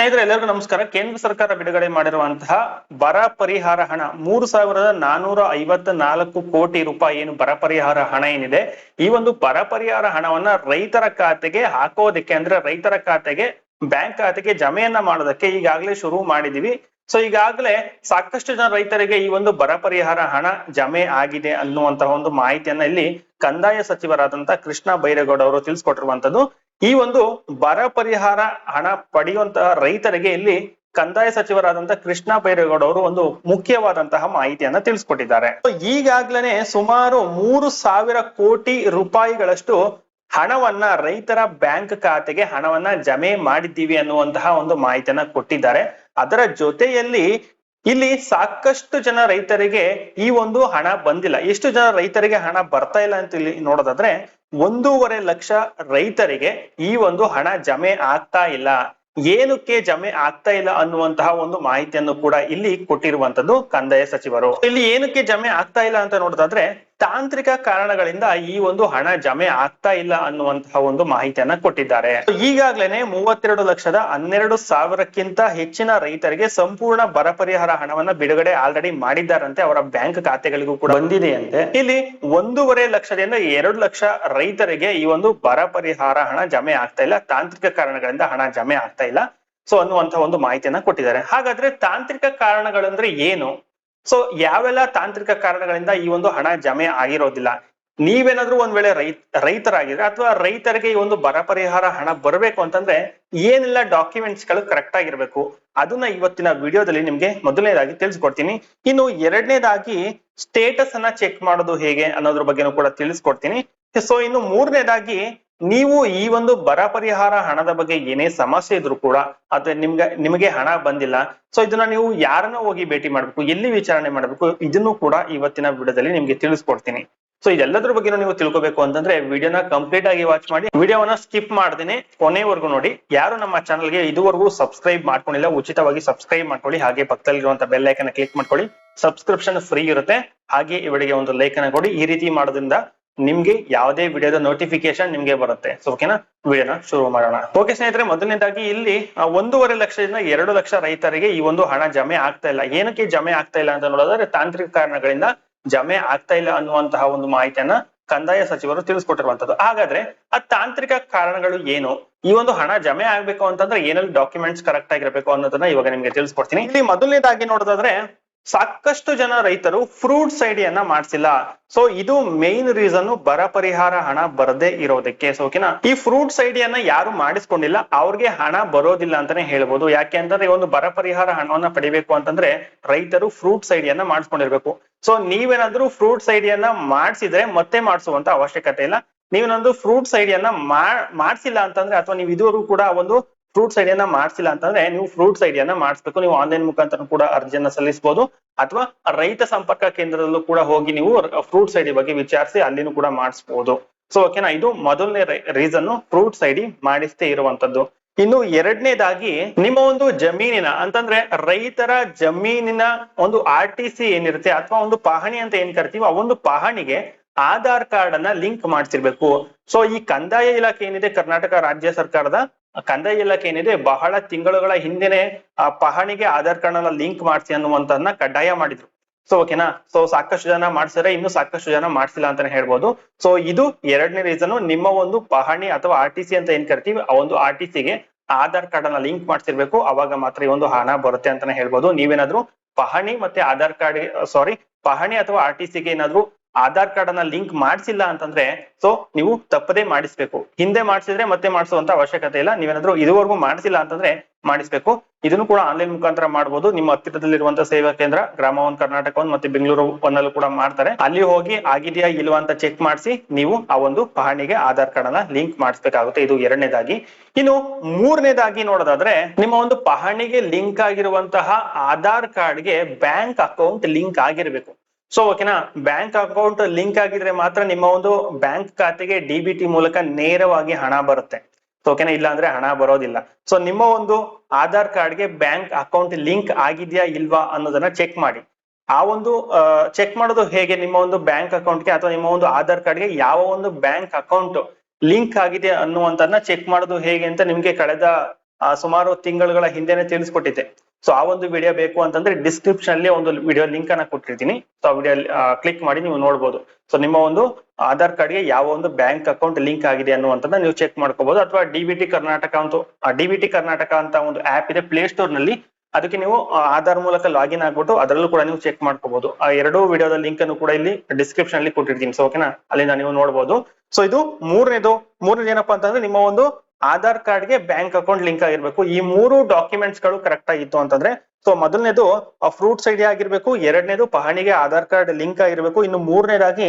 ಸ್ನೇಹಿತರೆ, ಎಲ್ಲರಿಗೂ ನಮಸ್ಕಾರ. ಕೇಂದ್ರ ಸರ್ಕಾರ ಬಿಡುಗಡೆ ಮಾಡಿರುವಂತಹ ಬರ ಪರಿಹಾರ ಹಣ, ಮೂರು ಸಾವಿರದ ನಾನೂರ ಐವತ್ತ ನಾಲ್ಕು ಕೋಟಿ ರೂಪಾಯಿ ಏನು ಬರ ಪರಿಹಾರ ಹಣ ಏನಿದೆ, ಈ ಒಂದು ಬರ ಪರಿಹಾರ ಹಣವನ್ನ ರೈತರ ಖಾತೆಗೆ ಹಾಕೋದಕ್ಕೆ, ಅಂದ್ರೆ ರೈತರ ಖಾತೆಗೆ, ಬ್ಯಾಂಕ್ ಖಾತೆಗೆ ಜಮೆಯನ್ನ ಮಾಡೋದಕ್ಕೆ ಈಗಾಗಲೇ ಶುರು ಮಾಡಿದೀವಿ. ಸೊ ಈಗಾಗಲೇ ಸಾಕಷ್ಟು ಜನ ರೈತರಿಗೆ ಈ ಒಂದು ಬರ ಪರಿಹಾರ ಹಣ ಜಮೆ ಆಗಿದೆ ಅನ್ನುವಂತಹ ಒಂದು ಮಾಹಿತಿಯನ್ನ ಇಲ್ಲಿ ಕಂದಾಯ ಸಚಿವರಾದಂತಹ ಕೃಷ್ಣ ಬೈರೇಗೌಡ ಅವರು ತಿಳಿಸ್ಕೊಟ್ಟಿರುವಂತದ್ದು. ಈ ಒಂದು ಬರ ಪರಿಹಾರ ಹಣ ಪಡೆಯುವಂತಹ ರೈತರಿಗೆ ಇಲ್ಲಿ ಕಂದಾಯ ಸಚಿವರಾದಂತಹ ಕೃಷ್ಣ ಬೈರೇಗೌಡ ಅವರು ಒಂದು ಮುಖ್ಯವಾದಂತಹ ಮಾಹಿತಿಯನ್ನ ತಿಳಿಸ್ಕೊಟ್ಟಿದ್ದಾರೆ. So, ಈಗಾಗ್ಲೇನೆ ಸುಮಾರು ಮೂರು ಸಾವಿರ ಕೋಟಿ ರೂಪಾಯಿಗಳಷ್ಟು ಹಣವನ್ನ ರೈತರ ಬ್ಯಾಂಕ್ ಖಾತೆಗೆ ಹಣವನ್ನ ಜಮೆ ಮಾಡಿದ್ದೀವಿ ಅನ್ನುವಂತಹ ಒಂದು ಮಾಹಿತಿಯನ್ನ ಕೊಟ್ಟಿದ್ದಾರೆ. ಅದರ ಜೊತೆಯಲ್ಲಿ ಇಲ್ಲಿ ಸಾಕಷ್ಟು ಜನ ರೈತರಿಗೆ ಈ ಒಂದು ಹಣ ಬಂದಿಲ್ಲ. ಎಷ್ಟು ಜನ ರೈತರಿಗೆ ಹಣ ಬರ್ತಾ ಇಲ್ಲ ಅಂತ ಇಲ್ಲಿ ನೋಡೋದಾದ್ರೆ ಒಂದೂವರೆ ಲಕ್ಷ ರೈತರಿಗೆ ಈ ಒಂದು ಹಣ ಜಮೆ ಆಗ್ತಾ ಇಲ್ಲ. ಏನಕ್ಕೆ ಜಮೆ ಆಗ್ತಾ ಇಲ್ಲ ಅನ್ನುವಂತಹ ಒಂದು ಮಾಹಿತಿಯನ್ನು ಕೂಡ ಇಲ್ಲಿ ಕೊಟ್ಟಿರುವಂತದ್ದು ಕಂದಾಯ ಸಚಿವರು. ಇಲ್ಲಿ ಏನಕ್ಕೆ ಜಮೆ ಆಗ್ತಾ ಇಲ್ಲ ಅಂತ ನೋಡೋದಾದ್ರೆ ತಾಂತ್ರಿಕ ಕಾರಣಗಳಿಂದ ಈ ಒಂದು ಹಣ ಜಮೆ ಆಗ್ತಾ ಇಲ್ಲ ಅನ್ನುವಂತಹ ಒಂದು ಮಾಹಿತಿಯನ್ನ ಕೊಟ್ಟಿದ್ದಾರೆ. ಈಗಾಗ್ಲೇನೆ ಮೂವತ್ತೆರಡು ಲಕ್ಷದ ಹನ್ನೆರಡು ಸಾವಿರಕ್ಕಿಂತ ಹೆಚ್ಚಿನ ರೈತರಿಗೆ ಸಂಪೂರ್ಣ ಬರ ಪರಿಹಾರ ಹಣವನ್ನ ಬಿಡುಗಡೆ ಆಲ್ರೆಡಿ ಮಾಡಿದ್ದಾರಂತೆ ಅವರ ಬ್ಯಾಂಕ್ ಖಾತೆಗಳಿಗೂ ಕೂಡ ಬಂದಿದೆಯಂತೆ. ಇಲ್ಲಿ ಒಂದೂವರೆ ಲಕ್ಷದಿಂದ ಎರಡು ಲಕ್ಷ ರೈತರಿಗೆ ಈ ಒಂದು ಬರ ಪರಿಹಾರ ಹಣ ಜಮೆ ಆಗ್ತಾ ಇಲ್ಲ, ತಾಂತ್ರಿಕ ಕಾರಣಗಳಿಂದ ಹಣ ಜಮೆ ಆಗ್ತಾ ಇಲ್ಲ. ಸೊ ಅನ್ನುವಂತ ಒಂದು ಮಾಹಿತಿಯನ್ನ ಕೊಟ್ಟಿದ್ದಾರೆ. ಹಾಗಾದ್ರೆ ತಾಂತ್ರಿಕ ಕಾರಣಗಳಂದ್ರೆ ಏನು? ಸೊ ಯಾವೆಲ್ಲ ತಾಂತ್ರಿಕ ಕಾರಣಗಳಿಂದ ಈ ಒಂದು ಹಣ ಜಮೆ ಆಗಿರೋದಿಲ್ಲ? ನೀವೇನಾದ್ರೂ ಒಂದ್ ವೇಳೆ ರೈತ, ರೈತರಾಗಿದ್ರೆ ಅಥವಾ ರೈತರಿಗೆ ಈ ಒಂದು ಬರ ಪರಿಹಾರ ಹಣ ಬರಬೇಕು ಅಂತಂದ್ರೆ ಏನೆಲ್ಲ ಡಾಕ್ಯುಮೆಂಟ್ಸ್ಗಳು ಕರೆಕ್ಟ್ ಆಗಿರ್ಬೇಕು? ಅದನ್ನ ಇವತ್ತಿನ ವಿಡಿಯೋದಲ್ಲಿ ನಿಮ್ಗೆ ಮೊದಲನೇದಾಗಿ ತಿಳಿಸ್ಕೊಡ್ತೀನಿ. ಇನ್ನು ಎರಡನೇದಾಗಿ ಸ್ಟೇಟಸ್ ಅನ್ನ ಚೆಕ್ ಮಾಡೋದು ಹೇಗೆ ಅನ್ನೋದ್ರ ಬಗ್ಗೆನೂ ಕೂಡ ತಿಳಿಸ್ಕೊಡ್ತೀನಿ. ಸೊ ಇನ್ನು ಮೂರನೇದಾಗಿ ನೀವು ಈ ಒಂದು ಬರ ಪರಿಹಾರ ಹಣದ ಬಗ್ಗೆ ಏನೇ ಸಮಸ್ಯೆ ಇದ್ರು ಕೂಡ ಅಥವಾ ನಿಮ್ಗೆ, ನಿಮಗೆ ಹಣ ಬಂದಿಲ್ಲ. ಸೊ ಇದನ್ನ ನೀವು ಯಾರನ್ನ ಹೋಗಿ ಭೇಟಿ ಮಾಡ್ಬೇಕು, ಎಲ್ಲಿ ವಿಚಾರಣೆ ಮಾಡ್ಬೇಕು, ಇದನ್ನು ಕೂಡ ಇವತ್ತಿನ ವಿಡಿಯೋದಲ್ಲಿ ನಿಮ್ಗೆ ತಿಳಿಸ್ಕೊಡ್ತೀನಿ. ಸೊ ಇದೆಲ್ಲದ್ರ ಬಗ್ಗೆ ನೀವು ತಿಳ್ಕೊಬೇಕು ಅಂತಂದ್ರೆ ವಿಡಿಯೋನ ಕಂಪ್ಲೀಟ್ ಆಗಿ ವಾಚ್ ಮಾಡಿ, ವಿಡಿಯೋವನ್ನ ಸ್ಕಿಪ್ ಮಾಡ್ದೇನೆ ಕೊನೆವರೆಗೂ ನೋಡಿ. ಯಾರು ನಮ್ಮ ಚಾನಲ್ಗೆ ಇದುವರೆಗೂ ಸಬ್ಸ್ಕ್ರೈಬ್ ಮಾಡ್ಕೊಂಡಿಲ್ಲ, ಉಚಿತವಾಗಿ ಸಬ್ಸ್ಕ್ರೈಬ್ ಮಾಡ್ಕೊಳ್ಳಿ, ಹಾಗೆ ಪಕ್ಕದಲ್ಲಿರುವಂತ ಬೆಲ್ ಐಕನ್ ಕ್ಲಿಕ್ ಮಾಡ್ಕೊಳ್ಳಿ. ಸಬ್ಸ್ಕ್ರಿಪ್ಷನ್ ಫ್ರೀ ಇರುತ್ತೆ. ಹಾಗೆ ವಿಡಿಯೋಗೆ ಒಂದು ಲೈಕ್ ಕೊಡಿ. ಈ ರೀತಿ ಮಾಡೋದ್ರಿಂದ ನಿಮ್ಗೆ ಯಾವುದೇ ವಿಡಿಯೋದ ನೋಟಿಫಿಕೇಶನ್ ನಿಮ್ಗೆ ಬರುತ್ತೆ. ಓಕೆನಾ ವಿಡಿಯೋನ ಶುರು ಮಾಡೋಣ. ಓಕೆ ಸ್ನೇಹಿತರೆ, ಮೊದಲನೇದಾಗಿ ಇಲ್ಲಿ ಒಂದೂವರೆ ಲಕ್ಷದಿಂದ ಎರಡು ಲಕ್ಷ ರೈತರಿಗೆ ಈ ಒಂದು ಹಣ ಜಮೆ ಆಗ್ತಾ ಇಲ್ಲ. ಏನಕ್ಕೆ ಜಮೆ ಆಗ್ತಾ ಇಲ್ಲ ಅಂತ ನೋಡೋದಾದ್ರೆ, ತಾಂತ್ರಿಕ ಕಾರಣಗಳಿಂದ ಜಮೆ ಆಗ್ತಾ ಇಲ್ಲ ಅನ್ನುವಂತಹ ಒಂದು ಮಾಹಿತಿಯನ್ನ ಕಂದಾಯ ಸಚಿವರು ತಿಳಿಸ್ಕೊಟ್ಟಿರುವಂತದ್ದು ಹಾಗಾದ್ರೆ, ಆ ತಾಂತ್ರಿಕ ಕಾರಣಗಳು ಏನು? ಈ ಒಂದು ಹಣ ಜಮೆ ಆಗ್ಬೇಕು ಅಂತಂದ್ರೆ ಏನೆಲ್ಲ ಡಾಕ್ಯುಮೆಂಟ್ಸ್ ಕರೆಕ್ಟ್ ಆಗಿರ್ಬೇಕು ಅನ್ನೋದನ್ನ ಇವಾಗ ನಿಮ್ಗೆ ತಿಳಿಸ್ಕೊಡ್ತೀನಿ. ಇಲ್ಲಿ ಮೊದಲನೇದಾಗಿ ನೋಡೋದಾದ್ರೆ ಸಾಕಷ್ಟು ಜನ ರೈತರು ಫ್ರೂಟ್ಸ್ ಐಡಿಯನ್ನ ಮಾಡಿಸಿಲ್ಲ. ಸೊ ಇದು ಮೇನ್ ರೀಸನ್ ಬರ ಪರಿಹಾರ ಹಣ ಬರದೇ ಇರೋದಕ್ಕೆ. ಸೊ ಓಕೆನಾ ಈ ಫ್ರೂಟ್ಸ್ ಐಡಿಯನ್ನ ಯಾರು ಮಾಡಿಸ್ಕೊಂಡಿಲ್ಲ, ಅವ್ರಿಗೆ ಹಣ ಬರೋದಿಲ್ಲ ಅಂತಾನೆ ಹೇಳ್ಬೋದು. ಯಾಕೆ ಅಂತಂದ್ರೆ ಒಂದು ಬರ ಪರಿಹಾರ ಹಣವನ್ನ ಪಡಿಬೇಕು ಅಂತಂದ್ರೆ ರೈತರು ಫ್ರೂಟ್ಸ್ ಸೈಡಿಯನ್ನ ಮಾಡಿಸ್ಕೊಂಡಿರ್ಬೇಕು. ಸೊ ನೀವೇನಾದ್ರೂ ಫ್ರೂಟ್ಸ್ ಐಡಿಯನ್ನ ಮಾಡಿಸಿದ್ರೆ ಮತ್ತೆ ಮಾಡಿಸುವಂತ ಅವಶ್ಯಕತೆ ಇಲ್ಲ. ನೀವೇನಾದ್ರೂ ಫ್ರೂಟ್ ಸೈಡಿಯನ್ನ ಮಾಡಿಸಿಲ್ಲ ಅಂತಂದ್ರೆ ಅಥವಾ ನೀವು ಇದುವರೆಗೂ ಕೂಡ ಒಂದು ಫ್ರೂಟ್ಸ್ ಐಡಿಯನ್ನ ಮಾಡಿಸಿಲ್ಲ ಅಂತಂದ್ರೆ ನೀವು ಫ್ರೂಟ್ಸ್ ಐಡಿಯನ್ನ ಮಾಡಿಸ್ಬೇಕು. ನೀವು ಆನ್ಲೈನ್ ಮುಖಾಂತರ ಕೂಡ ಅರ್ಜಿಯನ್ನ ಸಲ್ಲಿಸಬಹುದು ಅಥವಾ ರೈತ ಸಂಪರ್ಕ ಕೇಂದ್ರದಲ್ಲೂ ಕೂಡ ಹೋಗಿ ನೀವು ಫ್ರೂಟ್ಸ್ ಐಡಿ ಬಗ್ಗೆ ವಿಚಾರಿಸಿ ಅಲ್ಲಿನೂ ಕೂಡ ಮಾಡಿಸಬಹುದು ಸೊ ಓಕೆನಾ ಇದು ಮೊದಲನೇ ರೀಸನ್ ಫ್ರೂಟ್ಸ್ ಐಡಿ ಮಾಡಿಸ್ತೇ ಇರುವಂತದ್ದು. ಇನ್ನು ಎರಡನೇದಾಗಿ ನಿಮ್ಮ ಒಂದು ಜಮೀನಿನ, ಅಂತಂದ್ರೆ ರೈತರ ಜಮೀನಿನ ಒಂದು ಆರ್ ಟಿ ಸಿ ಏನಿರುತ್ತೆ ಅಥವಾ ಒಂದು ಪಹಣಿ ಅಂತ ಏನ್ ಕರಿತೀವಿ ಆ ಒಂದು ಪಹಣಿಗೆ ಆಧಾರ್ ಕಾರ್ಡ್ ಅನ್ನ ಲಿಂಕ್ ಮಾಡಿಸಿರ್ಬೇಕು. ಸೊ ಈ ಕಂದಾಯ ಇಲಾಖೆ ಏನಿದೆ? ಕರ್ನಾಟಕ ರಾಜ್ಯ ಸರ್ಕಾರದ ಕಂದಾಯ ಇಲಾಖೆ ಏನಿದೆ, ಬಹಳ ತಿಂಗಳುಗಳ ಹಿಂದೆನೆ ಆ ಪಹಣಿಗೆ ಆಧಾರ್ ಕಾರ್ಡ್ ಅನ್ನ ಲಿಂಕ್ ಮಾಡಿಸಿ ಅನ್ನುವಂತದನ್ನ ಕಡ್ಡಾಯ ಮಾಡಿದ್ರು. ಸೊ ಓಕೆನಾ ಸೊ ಸಾಕಷ್ಟು ಜನ ಮಾಡ್ಸಿದ್ರೆ ಇನ್ನು ಸಾಕಷ್ಟು ಜನ ಮಾಡ್ಸಿಲ್ಲ ಅಂತಾನೆ ಹೇಳ್ಬೋದು. ಸೊ ಇದು ಎರಡನೇ ರೀಸನ್ ನಿಮ್ಮ ಒಂದು ಪಹಣಿ ಅಥವಾ ಆರ್ ಟಿ ಸಿ ಅಂತ ಏನ್ ಕರಿತೀವಿ, ಆ ಒಂದು ಆರ್ ಟಿ ಸಿಗೆ ಆಧಾರ್ ಕಾರ್ಡ್ ಅನ್ನ ಲಿಂಕ್ ಮಾಡ್ಸಿರ್ಬೇಕು, ಅವಾಗ ಮಾತ್ರ ಈ ಒಂದು ಹಣ ಬರುತ್ತೆ ಅಂತಾನೆ ಹೇಳ್ಬೋದು. ನೀವೇನಾದ್ರು ಪಹಣಿ ಮತ್ತೆ ಆಧಾರ್ ಕಾರ್ಡ್ ಸಾರಿ ಪಹಣಿ ಅಥವಾ ಆರ್ ಟಿ ಸಿಗೆ ಏನಾದ್ರೂ ಆಧಾರ್ ಕಾರ್ಡ್ ಅನ್ನ ಲಿಂಕ್ ಮಾಡಿಸಿಲ್ಲ ಅಂತಂದ್ರೆ ಸೊ ನೀವು ತಪ್ಪದೇ ಮಾಡಿಸ್ಬೇಕು. ಹಿಂದೆ ಮಾಡಿಸಿದ್ರೆ ಮತ್ತೆ ಮಾಡಿಸುವಂತ ಅವಶ್ಯಕತೆ ಇಲ್ಲ. ನೀವೇನಾದ್ರೂ ಇದುವರೆಗೂ ಮಾಡಿಸಿಲ್ಲ ಅಂತಂದ್ರೆ ಮಾಡಿಸ್ಬೇಕು. ಇದನ್ನು ಕೂಡ ಆನ್ಲೈನ್ ಮುಖಾಂತರ ಮಾಡಬಹುದು ನಿಮ್ಮ ಹತ್ತಿರದಲ್ಲಿರುವಂತ ಸೇವಾ ಕೇಂದ್ರ ಗ್ರಾಮ ಒನ್ ಕರ್ನಾಟಕ ಒನ್ ಮತ್ತೆ ಬೆಂಗಳೂರು ಒಂದಲ್ಲೂ ಕೂಡ ಮಾಡ್ತಾರೆ. ಅಲ್ಲಿ ಹೋಗಿ ಆಗಿದೆಯಾ ಇಲ್ವಾ ಅಂತ ಚೆಕ್ ಮಾಡಿಸಿ ನೀವು ಆ ಒಂದು ಪಹಣಿಗೆ ಆಧಾರ್ ಕಾರ್ಡ್ ಅನ್ನ ಲಿಂಕ್ ಮಾಡಿಸ್ಬೇಕಾಗುತ್ತೆ. ಇದು ಎರಡನೇದಾಗಿ. ಇನ್ನು ಮೂರನೇದಾಗಿ ನೋಡೋದಾದ್ರೆ, ನಿಮ್ಮ ಒಂದು ಪಹಣಿಗೆ ಲಿಂಕ್ ಆಗಿರುವಂತಹ ಆಧಾರ್ ಕಾರ್ಡ್ಗೆ ಬ್ಯಾಂಕ್ ಅಕೌಂಟ್ ಲಿಂಕ್ ಆಗಿರ್ಬೇಕು. ಸೊ ಓಕೆನಾ ಬ್ಯಾಂಕ್ ಅಕೌಂಟ್ ಲಿಂಕ್ ಆಗಿದ್ರೆ ಮಾತ್ರ ನಿಮ್ಮ ಒಂದು ಬ್ಯಾಂಕ್ ಖಾತೆಗೆ ಡಿಬಿಟಿ ಮೂಲಕ ನೇರವಾಗಿ ಹಣ ಬರುತ್ತೆ. ಓಕೆನಾ ಇಲ್ಲ ಅಂದ್ರೆ ಹಣ ಬರೋದಿಲ್ಲ. ಸೊ ನಿಮ್ಮ ಒಂದು ಆಧಾರ್ ಕಾರ್ಡ್ಗೆ ಬ್ಯಾಂಕ್ ಅಕೌಂಟ್ ಲಿಂಕ್ ಆಗಿದೆಯಾ ಇಲ್ವಾ ಅನ್ನೋದನ್ನ ಚೆಕ್ ಮಾಡಿ. ಆ ಒಂದು ಚೆಕ್ ಮಾಡೋದು ಹೇಗೆ? ನಿಮ್ಮ ಒಂದು ಬ್ಯಾಂಕ್ ಅಕೌಂಟ್ಗೆ ಅಥವಾ ನಿಮ್ಮ ಒಂದು ಆಧಾರ್ ಕಾರ್ಡ್ಗೆ ಯಾವ ಒಂದು ಬ್ಯಾಂಕ್ ಅಕೌಂಟ್ ಲಿಂಕ್ ಆಗಿದೆ ಅನ್ನುವಂಥದ್ದನ್ನ ಚೆಕ್ ಮಾಡೋದು ಹೇಗೆ ಅಂತ ನಿಮ್ಗೆ ಕಳೆದ ಸುಮಾರು ತಿಂಗಳುಗಳ ಹಿಂದೆನೆ ತಿಳಿಸ್ಕೊಟ್ಟಿದ್ದೆ. ಸೊ ಆ ಒಂದು ವಿಡಿಯೋ ಬೇಕು ಅಂತಂದ್ರೆ ಡಿಸ್ಕ್ರಿಪ್ಷನ್ ಅಲ್ಲಿ ಒಂದು ವಿಡಿಯೋ ಲಿಂಕ್ ಅನ್ನ ಕೊಟ್ಟಿರ್ತೀನಿ. ಸೊ ಆ ವಿಡಿಯೋ ಕ್ಲಿಕ್ ಮಾಡಿ ನೀವು ನೋಡ್ಬೋದು. ಸೊ ನಿಮ್ಮ ಒಂದು ಆಧಾರ್ ಕಾರ್ಡ್ಗೆ ಯಾವ ಒಂದು ಬ್ಯಾಂಕ್ ಅಕೌಂಟ್ ಲಿಂಕ್ ಆಗಿದೆ ಅನ್ನುವಂಥದ್ದು ನೀವು ಚೆಕ್ ಮಾಡ್ಕೋಬಹುದು ಅಥವಾ ಡಿ ಕರ್ನಾಟಕ ಅಂತ ಡಿ ಬಿ ಕರ್ನಾಟಕ ಅಂತ ಒಂದು ಆಪ್ ಇದೆ ಪ್ಲೇ ಸ್ಟೋರ್ನಲ್ಲಿ. ಅದಕ್ಕೆ ನೀವು ಆಧಾರ್ ಮೂಲಕ ಲಾಗಿನ್ ಆಗ್ಬಿಟ್ಟು ಅದರಲ್ಲೂ ಕೂಡ ನೀವು ಚೆಕ್ ಮಾಡ್ಕೋಬಹುದು ಆ, ಎರಡೂ ವಿಡಿಯೋದ ಲಿಂಕ್ ಅನ್ನು ಕೂಡ ಇಲ್ಲಿ ಡಿಸ್ಕ್ರಿಪ್ಷನ್ ಅಲ್ಲಿ ಕೊಟ್ಟಿರ್ತೀನಿ. ಸೊ ಓಕೆನಾ ಅಲ್ಲಿಂದ ನೀವು ನೋಡಬಹುದು ಸೊ ಇದು ಮೂರನೇದು ಮೂರನೇದು ಏನಪ್ಪಾ ಅಂತಂದ್ರೆ ನಿಮ್ಮ ಒಂದು ಆಧಾರ್ ಕಾರ್ಡ್ಗೆ ಬ್ಯಾಂಕ್ ಅಕೌಂಟ್ ಲಿಂಕ್ ಆಗಿರ್ಬೇಕು. ಈ ಮೂರು ಡಾಕ್ಯುಮೆಂಟ್ಸ್ಗಳು ಕರೆಕ್ಟ್ ಆಗಿತ್ತು ಅಂತಂದ್ರೆ ಸೊ ಮೊದಲನೇದು ಫ್ರೂಟ್ಸ್ ಐಡಿ ಆಗಿರ್ಬೇಕು, ಎರಡನೇದು ಪಹಣಿಗೆ ಆಧಾರ್ ಕಾರ್ಡ್ ಲಿಂಕ್ ಆಗಿರ್ಬೇಕು, ಇನ್ನು ಮೂರನೇದಾಗಿ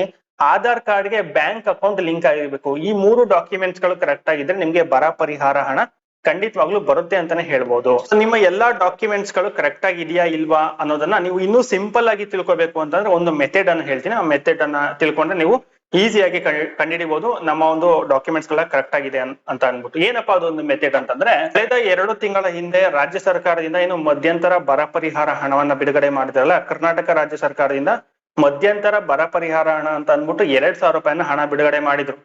ಆಧಾರ್ ಕಾರ್ಡ್ಗೆ ಬ್ಯಾಂಕ್ ಅಕೌಂಟ್ ಲಿಂಕ್ ಆಗಿರ್ಬೇಕು. ಈ ಮೂರು ಡಾಕ್ಯುಮೆಂಟ್ಸ್ಗಳು ಕರೆಕ್ಟ್ ಆಗಿದ್ರೆ ನಿಮ್ಗೆ ಬರ ಪರಿಹಾರ ಹಣ ಖಂಡಿತವಾಗ್ಲೂ ಬರುತ್ತೆ ಅಂತಾನೆ ಹೇಳ್ಬಹುದು ನಿಮ್ಮ ಎಲ್ಲಾ ಡಾಕ್ಯುಮೆಂಟ್ಸ್ಗಳು ಕರೆಕ್ಟ್ ಆಗಿದೆಯಾ ಇಲ್ವಾ ಅನ್ನೋದನ್ನ ನೀವು ಇನ್ನೂ ಸಿಂಪಲ್ ಆಗಿ ತಿಳ್ಕೊಬೇಕು ಅಂತಂದ್ರೆ ಒಂದು ಮೆಥಡ್ ಅನ್ನು ಹೇಳ್ತೀನಿ. ಆ ಮೆಥಡ್ ಅನ್ನ ತಿಳ್ಕೊಂಡ್ರೆ ನೀವು ಈಸಿಯಾಗಿ ಕಂಡುಹಿಡಿಬಹುದು ನಮ್ಮ ಒಂದು ಡಾಕ್ಯುಮೆಂಟ್ಸ್ಗಳ ಕರೆಕ್ಟ್ ಆಗಿದೆ ಅಂತ ಅನ್ಬಿಟ್ಟು. ಏನಪ್ಪಾ ಅದೊಂದು ಮೆಥಡ್ ಅಂತಂದ್ರೆ, ಕಳೆದ ಎರಡು ತಿಂಗಳ ಹಿಂದೆ ರಾಜ್ಯ ಸರ್ಕಾರದಿಂದ ಏನು ಮಧ್ಯಂತರ ಬರ ಪರಿಹಾರ ಹಣವನ್ನ ಬಿಡುಗಡೆ ಮಾಡಿದ್ರಲ್ಲ, ಕರ್ನಾಟಕ ರಾಜ್ಯ ಸರ್ಕಾರದಿಂದ ಮಧ್ಯಂತರ ಬರ ಪರಿಹಾರ ಹಣ ಅಂತ ಅನ್ಬಿಟ್ಟು ಎರಡ್ ಸಾವಿರ ರೂಪಾಯಿನ ಹಣ ಬಿಡುಗಡೆ ಮಾಡಿದ್ರು.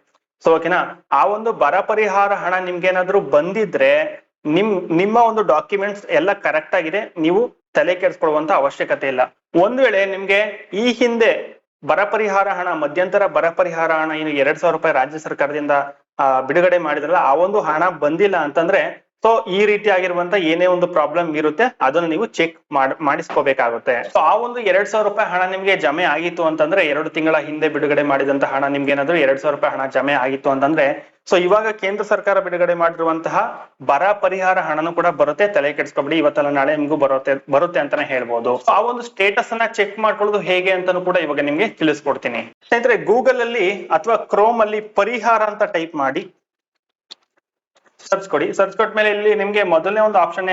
ಸೊ ಓಕೆನಾ ಆ ಒಂದು ಬರ ಪರಿಹಾರ ಹಣ ನಿಮ್ಗೇನಾದ್ರೂ ಬಂದಿದ್ರೆ, ನಿಮ್, ನಿಮ್ಮ ಒಂದು ಡಾಕ್ಯುಮೆಂಟ್ಸ್ ಎಲ್ಲ ಕರೆಕ್ಟ್ ಆಗಿದೆ, ನೀವು ತಲೆ ಕೆಡಿಸ್ಕೊಳ್ಳುವಂತ ಅವಶ್ಯಕತೆ ಇಲ್ಲ. ಒಂದ್ ವೇಳೆ ನಿಮ್ಗೆ ಈ ಹಿಂದೆ ಬರ ಪರಿಹಾರ ಹಣ, ಮಧ್ಯಂತರ ಬರ ಪರಿಹಾರ ಹಣ ಏನು ಎರಡ್ ಸಾವಿರ ರೂಪಾಯಿ ರಾಜ್ಯ ಸರ್ಕಾರದಿಂದ ಬಿಡುಗಡೆ ಮಾಡಿದ್ರಲ್ಲ, ಆ ಒಂದು ಹಣ ಬಂದಿಲ್ಲ ಅಂತಂದ್ರೆ ಸೊ ಈ ರೀತಿ ಆಗಿರುವಂತ ಏನೇ ಒಂದು ಪ್ರಾಬ್ಲಮ್ ಇರುತ್ತೆ, ಅದನ್ನು ನೀವು ಚೆಕ್ ಮಾಡ್, ಮಾಡಿಸ್ಕೋಬೇಕಾಗುತ್ತೆ. ಸೊ ಆ ಒಂದು ಎರಡ್ ಸಾವಿರ ರೂಪಾಯಿ ಹಣ ನಿಮಗೆ ಜಮೆ ಆಗಿತ್ತು ಅಂತಂದ್ರೆ, ಎರಡು ತಿಂಗಳ ಹಿಂದೆ ಬಿಡುಗಡೆ ಮಾಡಿದಂತ ಹಣ ನಿಮ್ಗೆ ಏನಾದ್ರು ಎರಡ್ ಸಾವಿರ ರೂಪಾಯಿ ಹಣ ಜಮೆ ಆಗಿತ್ತು ಅಂತಂದ್ರೆ ಸೊ ಇವಾಗ ಕೇಂದ್ರ ಸರ್ಕಾರ ಬಿಡುಗಡೆ ಮಾಡಿರುವಂತಹ ಬರ ಪರಿಹಾರ ಹಣನೂ ಕೂಡ ಬರುತ್ತೆ, ತಲೆ ಕೆಡಿಸ್ಕೊಬಿಡಿ, ಇವತ್ತಲ್ಲ ನಾಳೆ ನಿಮ್ಗೂ ಬರುತ್ತೆ ಬರುತ್ತೆ ಅಂತಾನೆ ಹೇಳ್ಬೋದು. ಆ ಒಂದು ಸ್ಟೇಟಸ್ ಅನ್ನ ಚೆಕ್ ಮಾಡ್ಕೊಳ್ಳೋದು ಹೇಗೆ ಅಂತಾನು ಕೂಡ ಇವಾಗ ನಿಮ್ಗೆ ತಿಳಿಸ್ಕೊಡ್ತೀನಿ. ಸ್ನೇಹಿತರೆ ಗೂಗಲ್ ಅಲ್ಲಿ ಅಥವಾ ಕ್ರೋಮ್ ಅಲ್ಲಿ ಪರಿಹಾರ ಅಂತ ಟೈಪ್ ಮಾಡಿ ಸರ್ಚ್ ಕೊಡಿ. ಸರ್ಚ್ ಕೊಟ್ಟ ಮೇಲೆ ಇಲ್ಲಿ ನಿಮ್ಗೆ ಮೊದಲನೇ ಒಂದು ಆಪ್ಷನ್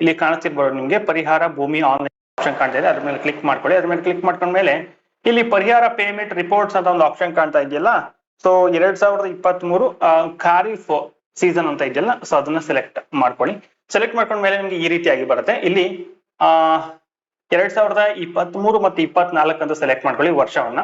ಇಲ್ಲಿ ಕಾಣಿಸ್ತಿರ್ಬೋದು. ನಿಮ್ಗೆ ಪರಿಹಾರ ಭೂಮಿ ಆನ್ಲೈನ್ ಆಪ್ಷನ್ ಕಾಣ್ತಾ ಇದೆ. ಅದ್ರ ಮೇಲೆ ಕ್ಲಿಕ್ ಮಾಡ್ಕೊಳ್ಳಿ. ಅದ್ರ ಮೇಲೆ ಕ್ಲಿಕ್ ಮಾಡ್ಕೊಂಡ್ಮೇಲೆ ಇಲ್ಲಿ ಪರಿಹಾರ ಪೇಮೆಂಟ್ ರಿಪೋರ್ಟ್ಸ್ ಅಂತ ಒಂದು ಆಪ್ಷನ್ ಕಾಣ್ತಾ ಇದೆಯಲ್ಲ? ಸೊ ಎರಡ್ ಸಾವಿರದ ಇಪ್ಪತ್ತ್ ಮೂರು ಖಾರಿಫ್ ಸೀಸನ್ ಅಂತ ಇದೆಯಲ್ಲ? ಸೊ ಅದನ್ನ ಸೆಲೆಕ್ಟ್ ಮಾಡ್ಕೊಳ್ಳಿ. ಸೆಲೆಕ್ಟ್ ಮಾಡ್ಕೊಂಡ್ಮೇಲೆ ನಿಮ್ಗೆ ಈ ರೀತಿಯಾಗಿ ಬರುತ್ತೆ. ಇಲ್ಲಿ, ಆ, ಎರಡ್ ಸಾವಿರದ ಇಪ್ಪತ್ತ್ ಮೂರು ಮತ್ತೆ ಇಪ್ಪತ್ನಾಲ್ಕು ಅಂತ ಸೆಲೆಕ್ಟ್ ಮಾಡ್ಕೊಳ್ಳಿ ವರ್ಷವನ್ನ.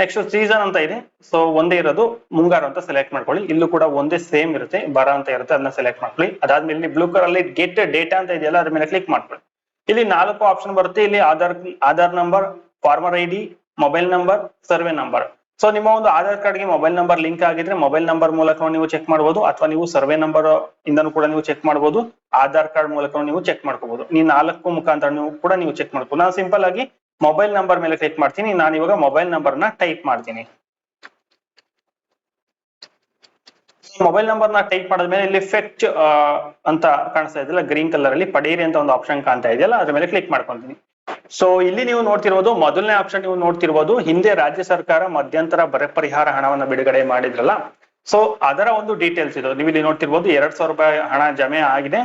ನೆಕ್ಸ್ಟ್ ಸೀಸನ್ ಅಂತ ಇದೆ. ಸೊ ಒಂದೇ ಇರೋದು ಮುಂಗಾರು ಅಂತ ಸೆಲೆಕ್ಟ್ ಮಾಡ್ಕೊಳ್ಳಿ. ಇಲ್ಲೂ ಕೂಡ ಒಂದೇ ಸೇಮ್ ಇರುತ್ತೆ. ಬರ ಅಂತ ಇರುತ್ತೆ. ಅದನ್ನ ಸೆಲೆಕ್ಟ್ ಮಾಡ್ಕೊಳ್ಳಿ. ಅದಾದ್ಮೇಲೆ ಬ್ಲೂ ಕಲರ್ ಅಲ್ಲಿ ಗೆಟ್ ಡೇಟಾ ಅಂತ ಇದೆಯಲ್ಲ, ಅದ್ರ ಮೇಲೆ ಕ್ಲಿಕ್ ಮಾಡ್ಕೊಳ್ಳಿ. ಇಲ್ಲಿ ನಾಲ್ಕು ಆಪ್ಷನ್ ಬರುತ್ತೆ. ಇಲ್ಲಿ Aadhaar Aadhaar number farmer I D mobile number survey number so ನಿಮ್ಮ ಒಂದು ಆಧಾರ್ ಕಾರ್ಡ್ಗೆ ಮೊಬೈಲ್ ನಂಬರ್ ಲಿಂಕ್ ಆಗಿದ್ರೆ ಮೊಬೈಲ್ ನಂಬರ್ ಮೂಲಕ ನೀವು ಚೆಕ್ ಮಾಡಬಹುದು ಅಥವಾ ನೀವು ಸರ್ವೆ ನಂಬರ್ ಇಂದನೂ ಕೂಡ ನೀವು ಚೆಕ್ ಮಾಡಬಹುದು ಆಧಾರ್ ಕಾರ್ಡ್ ಮೂಲಕ ನೀವು ಚೆಕ್ ಮಾಡ್ಕೋಬಹುದು ಈ ನಾಲ್ಕು ಮುಖಾಂತರ ನೀವು ಕೂಡ ನೀವು ಚೆಕ್ ಮಾಡ್ಬೋದು. ನಾನು ಸಿಂಪಲ್ ಆಗಿ ಮೊಬೈಲ್ ನಂಬರ್ ಮೇಲೆ ಕ್ಲಿಕ್ ಮಾಡ್ತೀನಿ. ನಾನು ಇವಾಗ ಮೊಬೈಲ್ ನಂಬರ್ನ ಟೈಪ್ ಮಾಡ್ತೀನಿ. ಮೊಬೈಲ್ ನಂಬರ್ನ ಟೈಪ್ ಮಾಡಿದ್ಮೇಲೆ ಇಲ್ಲಿ ಫೆಚ್ ಅಂತ ಕಾಣಿಸ್ತಾ ಇದೆಯಲ್ಲ ಗ್ರೀನ್ ಕಲರ್ ಅಲ್ಲಿ ಪಡೀರಿ ಅಂತ ಒಂದು ಆಪ್ಷನ್ ಕಾಣ್ತಾ ಇದೆಯಲ್ಲ ಅದ್ರ ಮೇಲೆ ಕ್ಲಿಕ್ ಮಾಡ್ಕೊಂತೀನಿ. ಸೊ ಇಲ್ಲಿ ನೀವು ನೋಡ್ತಿರ್ಬೋದು, ಮೊದಲನೇ ಆಪ್ಷನ್ ನೀವು ನೋಡ್ತಿರ್ಬೋದು, ಹಿಂದೆ ರಾಜ್ಯ ಸರ್ಕಾರ ಮಧ್ಯಂತರ ಬರ ಪರಿಹಾರ ಹಣವನ್ನ ಬಿಡುಗಡೆ ಮಾಡಿದ್ರಲ್ಲ. ಸೊ ಅದರ ಒಂದು ಡೀಟೇಲ್ಸ್ ಇದು. ನೀವು ಇಲ್ಲಿ ನೋಡ್ತಿರ್ಬೋದು, ಎರಡ್ ಸಾವಿರ ರೂಪಾಯಿ ಹಣ ಜಮೆ ಆಗಿದೆ.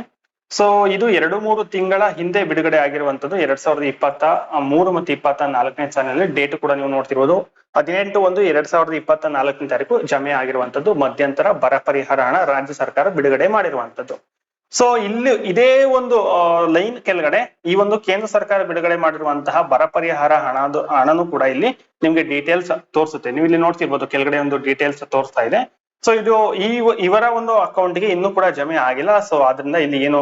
ಸೊ ಇದು ಎರಡು ಮೂರು ತಿಂಗಳ ಹಿಂದೆ ಬಿಡುಗಡೆ ಆಗಿರುವಂತದ್ದು ಎರಡ್ ಸಾವಿರದ ಇಪ್ಪತ್ತ ಮೂರು ಮತ್ತು ಇಪ್ಪತ್ತ ನಾಲ್ಕನೇ ಚಾನೆಲ್ ಡೇಟ್ ಕೂಡ ನೀವು ನೋಡ್ತಿರ್ಬೋದು. ಹದಿನೆಂಟು ಒಂದು ಎರಡ್ ಸಾವಿರದ ಇಪ್ಪತ್ತ ನಾಲ್ಕನೇ ತಾರೀಕು ಜಮೆ ಆಗಿರುವಂತದ್ದು ಮಧ್ಯಂತರ ಬರ ಪರಿಹಾರ ಹಣ ರಾಜ್ಯ ಸರ್ಕಾರ ಬಿಡುಗಡೆ ಮಾಡಿರುವಂತದ್ದು ಸೊ ಇಲ್ಲಿ ಇದೇ ಒಂದು ಲೈನ್ ಕೆಳಗಡೆ ಈ ಒಂದು ಕೇಂದ್ರ ಸರ್ಕಾರ ಬಿಡುಗಡೆ ಮಾಡಿರುವಂತಹ ಬರ ಪರಿಹಾರ ಹಣದ, ಹಣನು ಕೂಡ ಇಲ್ಲಿ ನಿಮ್ಗೆ ಡೀಟೇಲ್ಸ್ ತೋರಿಸುತ್ತೆ. ನೀವು ಇಲ್ಲಿ ನೋಡ್ತಿರ್ಬೋದು, ಕೆಳಗಡೆ ಒಂದು ಡೀಟೇಲ್ಸ್ ತೋರಿಸ್ತಾ ಇದೆ. ಸೊ ಇದು ಈ ಇವರ ಒಂದು ಅಕೌಂಟ್ಗೆ ಇನ್ನೂ ಕೂಡ ಜಮೆ ಆಗಿಲ್ಲ. ಸೊ ಅದರಿಂದ ಇಲ್ಲಿ ಏನು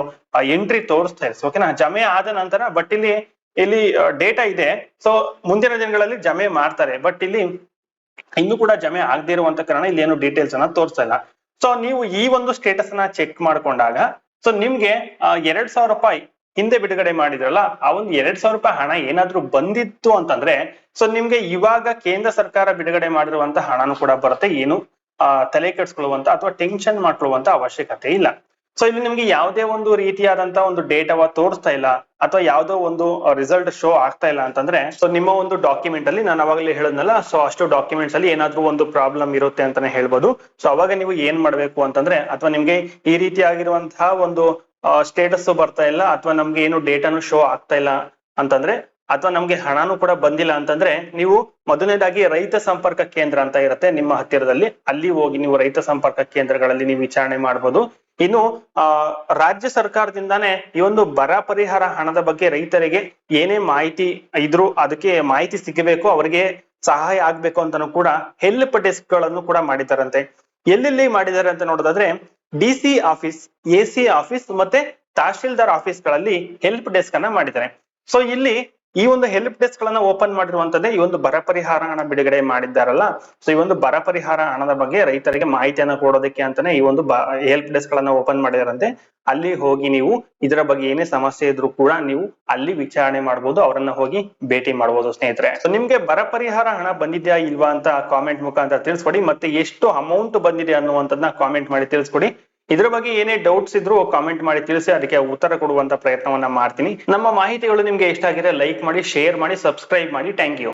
ಎಂಟ್ರಿ ತೋರಿಸ್ತಾ ಇದೆ. ಓಕೆನಾ ಜಮೆ ಆದ ನಂತರ ಬಟ್ ಇಲ್ಲಿ ಇಲ್ಲಿ ಡೇಟಾ ಇದೆ. ಸೊ ಮುಂದಿನ ದಿನಗಳಲ್ಲಿ ಜಮೆ ಮಾಡ್ತಾರೆ. ಬಟ್ ಇಲ್ಲಿ ಇನ್ನು ಕೂಡ ಜಮೆ ಆಗದೇ ಇರುವಂತ ಕಾರಣ ಇಲ್ಲಿ ಏನು ಡೀಟೇಲ್ಸ್ ಅನ್ನ ತೋರಿಸ್ತಾ ಇಲ್ಲ. ಸೊ ನೀವು ಈ ಒಂದು ಸ್ಟೇಟಸ್ ಅನ್ನ ಚೆಕ್ ಮಾಡ್ಕೊಂಡಾಗ ಸೊ ನಿಮ್ಗೆ ಎರಡ್ ಸಾವಿರ ರೂಪಾಯಿ ಹಿಂದೆ ಬಿಡುಗಡೆ ಮಾಡಿದ್ರಲ್ಲ, ಆ ಒಂದು ಎರಡ್ ಸಾವಿರ ರೂಪಾಯಿ ಹಣ ಏನಾದ್ರೂ ಬಂದಿತ್ತು ಅಂತಂದ್ರೆ ಸೊ ನಿಮ್ಗೆ ಇವಾಗ ಕೇಂದ್ರ ಸರ್ಕಾರ ಬಿಡುಗಡೆ ಮಾಡಿರುವಂತ ಹಣನೂ ಕೂಡ ಬರುತ್ತೆ. ಏನು ತಲೆ ಕೆಡಿಸ್ಕೊಳ್ಳುವಂತ ಅಥವಾ ಟೆನ್ಷನ್ ಮಾಡ್ಕೊಳ್ಳುವಂತ ಅವಶ್ಯಕತೆ ಇಲ್ಲ. ಸೊ ಇಲ್ಲಿ ನಿಮ್ಗೆ ಯಾವುದೇ ಒಂದು ರೀತಿಯಾದಂತ ಒಂದು ಡೇಟಾವ ತೋರಿಸ್ತಾ ಇಲ್ಲ ಅಥವಾ ಯಾವುದೋ ಒಂದು ರಿಸಲ್ಟ್ ಶೋ ಆಗ್ತಾ ಇಲ್ಲ ಅಂತಂದ್ರೆ ಸೊ ನಿಮ್ಮ ಒಂದು ಡಾಕ್ಯುಮೆಂಟ್ ಅಲ್ಲಿ ನಾನು ಅವಾಗಲೇ ಹೇಳಿದ್ನಲ್ಲ ಸೊ ಅಷ್ಟು ಡಾಕ್ಯುಮೆಂಟ್ಸ್ ಅಲ್ಲಿ ಏನಾದ್ರೂ ಒಂದು ಪ್ರಾಬ್ಲಮ್ ಇರುತ್ತೆ ಅಂತಾನೆ ಹೇಳ್ಬೋದು. ಸೊ ಅವಾಗ ನೀವು ಏನ್ ಮಾಡ್ಬೇಕು ಅಂತಂದ್ರೆ, ಅಥವಾ ನಿಮ್ಗೆ ಈ ರೀತಿಯಾಗಿರುವಂತಹ ಒಂದು ಸ್ಟೇಟಸ್ ಬರ್ತಾ ಇಲ್ಲ ಅಥವಾ ನಮ್ಗೆ ಏನು ಡೇಟಾನು ಶೋ ಆಗ್ತಾ ಇಲ್ಲ ಅಂತಂದ್ರೆ ಅಥವಾ ನಮ್ಗೆ ಹಣನೂ ಕೂಡ ಬಂದಿಲ್ಲ ಅಂತಂದ್ರೆ ನೀವು ಮೊದಲನೇದಾಗಿ ರೈತ ಸಂಪರ್ಕ ಕೇಂದ್ರ ಅಂತ ಇರುತ್ತೆ ನಿಮ್ಮ ಹತ್ತಿರದಲ್ಲಿ. ಅಲ್ಲಿ ಹೋಗಿ ನೀವು ರೈತ ಸಂಪರ್ಕ ಕೇಂದ್ರಗಳಲ್ಲಿ ನೀವು ವಿಚಾರಣೆ ಮಾಡಬಹುದು ಇನ್ನು, ಆ, ರಾಜ್ಯ ಸರ್ಕಾರದಿಂದಾನೇ ಈ ಒಂದು ಬರ ಪರಿಹಾರ ಹಣದ ಬಗ್ಗೆ ರೈತರಿಗೆ ಏನೇ ಮಾಹಿತಿ ಇದ್ರು ಅದಕ್ಕೆ ಮಾಹಿತಿ ಸಿಗಬೇಕು, ಅವರಿಗೆ ಸಹಾಯ ಆಗ್ಬೇಕು ಅಂತಾನು ಕೂಡ ಹೆಲ್ಪ್ ಡೆಸ್ಕ್ಗಳನ್ನು ಕೂಡ ಮಾಡಿದಾರಂತೆ ಎಲ್ಲೆಲ್ಲಿ ಮಾಡಿದ್ದಾರೆ ಅಂತ ನೋಡೋದಾದ್ರೆ, D C office, A C office ಮತ್ತೆ ತಹಶೀಲ್ದಾರ್ ಆಫೀಸ್ಗಳಲ್ಲಿ ಹೆಲ್ಪ್ ಡೆಸ್ಕ್ ಅನ್ನ ಮಾಡಿದ್ದಾರೆ. ಸೊ, ಇಲ್ಲಿ ಈ ಒಂದು ಹೆಲ್ಪ್ ಡೆಸ್ಕ್ ಗಳನ್ನ ಓಪನ್ ಮಾಡಿರುವಂತದ್ದೇ ಈ ಒಂದು ಬರ ಪರಿಹಾರ ಹಣ ಬಿಡುಗಡೆ ಮಾಡಿದ್ದಾರಲ್ಲ. ಸೊ ಈ ಒಂದು ಬರ ಪರಿಹಾರ ಹಣದ ಬಗ್ಗೆ ರೈತರಿಗೆ ಮಾಹಿತಿಯನ್ನ ಕೊಡೋದಕ್ಕೆ ಅಂತಾನೆ ಈ ಒಂದು ಹೆಲ್ಪ್ ಡೆಸ್ಕ್ ಗಳನ್ನ ಓಪನ್ ಮಾಡಿದಾರಂತೆ. ಅಲ್ಲಿ ಹೋಗಿ ನೀವು ಇದರ ಬಗ್ಗೆ ಏನೇ ಸಮಸ್ಯೆ ಇದ್ರೂ ಕೂಡ ನೀವು ಅಲ್ಲಿ ವಿಚಾರಣೆ ಮಾಡಬಹುದು ಅವರನ್ನ ಹೋಗಿ ಭೇಟಿ ಮಾಡಬಹುದು ಸ್ನೇಹಿತರೆ. ಸೊ ನಿಮ್ಗೆ ಬರ ಪರಿಹಾರ ಹಣ ಬಂದಿದ್ಯಾ ಇಲ್ವಾ ಅಂತ ಕಾಮೆಂಟ್ ಮುಖಾಂತರ ತಿಳಿಸ್ಕೊಡಿ, ಮತ್ತೆ ಎಷ್ಟು ಅಮೌಂಟ್ ಬಂದಿದೆ ಅನ್ನುವಂಥದ್ದನ್ನ ಕಾಮೆಂಟ್ ಮಾಡಿ ತಿಳಿಸ್ಕೊಡಿ. ಇದ್ರ ಬಗ್ಗೆ ಏನೇ ಡೌಟ್ಸ್ ಇದ್ರು ಕಾಮೆಂಟ್ ಮಾಡಿ ತಿಳಿಸಿ, ಅದಕ್ಕೆ ಉತ್ತರ ಕೊಡುವಂತ ಪ್ರಯತ್ನವನ್ನ ಮಾಡ್ತೀನಿ. ನಮ್ಮ ಮಾಹಿತಿಗಳು ನಿಮ್ಗೆ ಇಷ್ಟ ಆಗಿದೆ ಲೈಕ್ ಮಾಡಿ ಶೇರ್ ಮಾಡಿ ಸಬ್ಸ್ಕ್ರೈಬ್ ಮಾಡಿ. Thank you